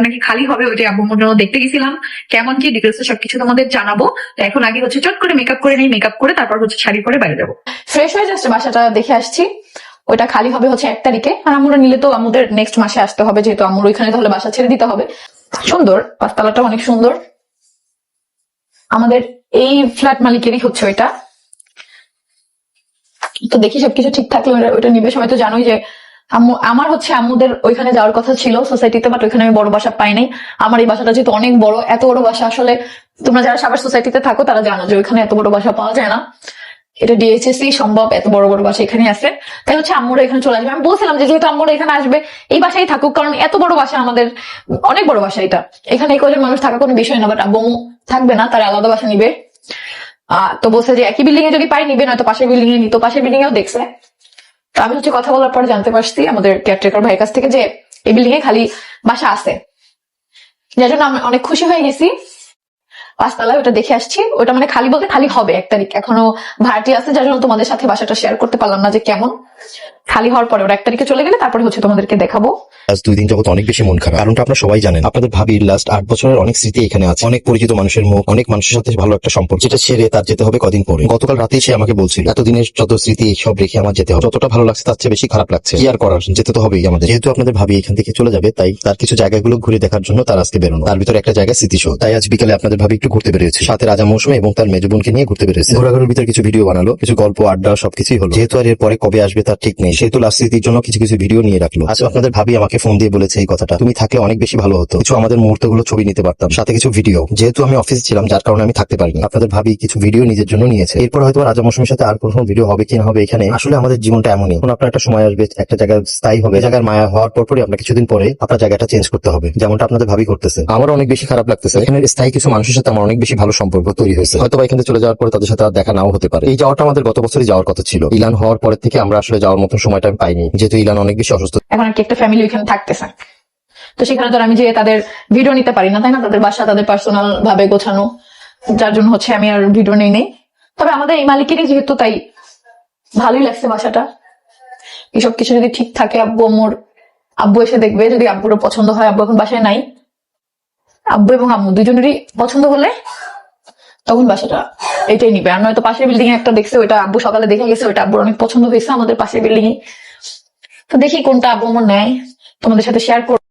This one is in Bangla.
নাকি খালি হবে ওইটা আব্বু আম্মুর জন্য দেখতে গেছিলাম। কেমন কি ডিটেলস সবকিছু তোমাদের জানাব। তো এখন আগে হচ্ছে চট করে মেকআপ করে নিই মেকআপ করে তারপর হচ্ছে শাড়ি পরে বাইরে যাব। ফ্রেশ হয়ে যাচ্ছে বাসাটা দেখে আসছি। ওইটা খালি হবে হচ্ছে এক তারিখে। আর আমরা নিলে তো আমাদের নেক্সট মাসে আসতে হবে, যেহেতু আমার ওইখানে তাহলে বাসা ছেড়ে দিতে হবে। সুন্দর পাঁচতলাটা অনেক সুন্দর। আমাদের এই ফ্ল্যাট মালিকেরই হচ্ছে ওইটা। তো দেখি সবকিছু ঠিক থাকলে ওটা- নিবে। সবাই তো জানোই যে আমার হচ্ছে আম্মুদের ওইখানে যাওয়ার কথা ছিল সোসাইটিতে বাট ওইখানে আমি বড় বাসা পাই নাই। আমার এই বাসাটা যেহেতু অনেক বড় এত বড় বাসা আসলে তোমরা যারা সাবার সোসাইটিতে থাকো তারা জানো যে ওইখানে এত বড় বাসা পাওয়া যায় না। এটা ডিএইচএসি সম্ভব এত বড় বড় বাসা এখানে আছে। তাই হচ্ছে আম্মুরা এখানে চলে আসবে। আমি বলছিলাম যে যেহেতু আম্মুরা এখানে আসবে এই বাসায় থাকুক কারণ এত বড় বাসা আমাদের অনেক বড় বাসা এটা। এখানে এই কজন মানুষ থাকা কোনো বিষয় না বাট আব্বু থাকবে না তারা আলাদা বাসা নিবে। আহ, তো বলছে যে একই বিল্ডিং এ যদি পাই নিবে নয়তো পাশের বিল্ডিং এ নিত পাশের বিল্ডিং এও দেখছে। তো আমি হচ্ছে কথা বলার পর জানতে পারছি আমাদের কেয়ারটেকার ভাইয়ের কাছ থেকে যে এই বিল্ডিং এ খালি বাসা আছে। যার জন্য আমি অনেক খুশি হয়ে গেছি। পাঁচতলায় ওটা দেখে আসছি। ওটা মানে খালি বলতে খালি হবে এক তারিখ। এখনও ভাড়াটি আছে, যার জন্য তোমাদের সাথে বাসাটা শেয়ার করতে পারলাম না যে কেমন। খালি হওয়ার পরে ওরা এক তারিখে চলে গেলে তারপরে হচ্ছে তোমাদেরকে দেখাবো। আজ দুই দিন যাবত অনেক বেশি মন খারাপ। কারণটা আপনারা সবাই জানেন। আপনাদের ভাবির লাস্ট আট বছরের অনেক স্মৃতি এখানে আছে। অনেক পরিচিত মানুষের মুখ, অনেক মানুষের সাথে ভালো একটা সম্পর্ক। যেটা ছেড়ে তার যেতে হবে কদিন পরে। গতকাল রাতেই সে আমাকে বলছিল, এতদিনের যত স্মৃতি সব রেখে আমার যেতে হবে। যতটা ভালো লাগছে তার চেয়ে বেশি খারাপ লাগছে। কি আর করার? যেতে তো হবেই আমাদের। যেহেতু আপনাদের ভাবি এখান থেকে চলে যাবে, তাই তার কিছু জায়গাগুলো ঘুরে দেখার জন্য তার আজকে বেরোনো। তার ভিতরে একটা জায়গা স্মৃতিসহ তাই আজ বিকালে আপনাদের ভাবি একটু ঘুরতে বেরিয়েছে। সাথে রাজা মৌসুমে এবং তার মেজ বোনকে নিয়ে ঘুরতে বেরিয়েছে। ঘোরাঘুরির ভিতরে কিছু ভিডিও বানালো, কিছু গল্প, আড্ডা, সবকিছুই হলো। যেহেতু আর এর পরে কবে আসবে তার ঠিক নেই। সেহেতু লাস্ট স্মৃতির জন্য কিছু কিছু ভিডিও নিয়ে রাখল। আজ আপনাদের ভাবি আমাকে ফোন দিয়ে বলেছে এই কথাটা। তুমি থাকলে অনেক বেশি ভালো হতো। কিছু আমাদের মুহূর্তগুলো ছবি নিতে পারতাম, সাথে কিছু ভিডিও যেহেতু আমি অফিসে ছিলাম, যার কারণে আমি থাকতে পারিনি। আপনাদের ভাবি কিছু ভিডিও নিজের জন্য নিয়েছে। এরপর হয়তো রাজা মৌসুমের সাথে আর কোনো ভিডিও হবে কি না হবে এখানে, আসলে আমাদের জীবনটা এমনই। এখন আপনার একটা সময় আসবে, একটা জায়গায় স্থায়ী হবে। জায়গার মায়া হওয়ার পর পরই আপনার কিছুদিন পরে আপনার জায়গাটা চেঞ্জ করতে হবে, যেমনটা আপনাদের ভাবি করতেছে। আমার অনেক বেশি খারাপ লাগতেছে। এখানে স্থায়ী কিছু মানুষের সাথে আমার অনেক বেশি ভালো সম্পর্ক তৈরি হয়েছে। হয়তো এখানে চলে যাওয়ার পরে তাদের সাথে আর দেখা নাও হতে পারে। এই যাওয়াটা আমাদের গত বছরই যাওয়ার কথা ছিল। ইলান হওয়ার পরের থেকে আমরা আসলে যাওয়ার মতো সময়টা আমি পাইনি। যেহেতু ইলান অনেক বেশি অসুস্থ। এখন আর কি একটা ফ্যামিলি ওইখানে থাকতেছে। তো সেখানে তো আমি যে তাদের ভিডিও নিতে পারি না, তাই না? তাদের বাসা, তাদের পার্সোনাল ভাবে গোছানো। যার জন্য হচ্ছে আমি আর ভিডিও নেই নেই। তবে আমাদের এই মালিকেরই যেহেতু, তাই ভালোই লাগছে বাসাটা। এসব কিছু যদি ঠিক থাকে, আব্বু, আম্মুর, আব্বু এসে দেখবে। যদি আব্বুরও পছন্দ হয়, আব্বু এখন বাসায় নাই। আব্বু এবং আম্মু দুজনেরই পছন্দ হলে তখন বাসাটা এটাই নিবে। আর নয়তো পাশের বিল্ডিং এ একটা দেখছে, ওইটা আব্বু সকালে দেখে গেছে, ওইটা আব্বুর অনেক পছন্দ হয়েছে আমাদের পাশের বিল্ডিং এ। তো দেখি কোনটা আব্বু আমার নেয়। তোমাদের সাথে শেয়ার করব।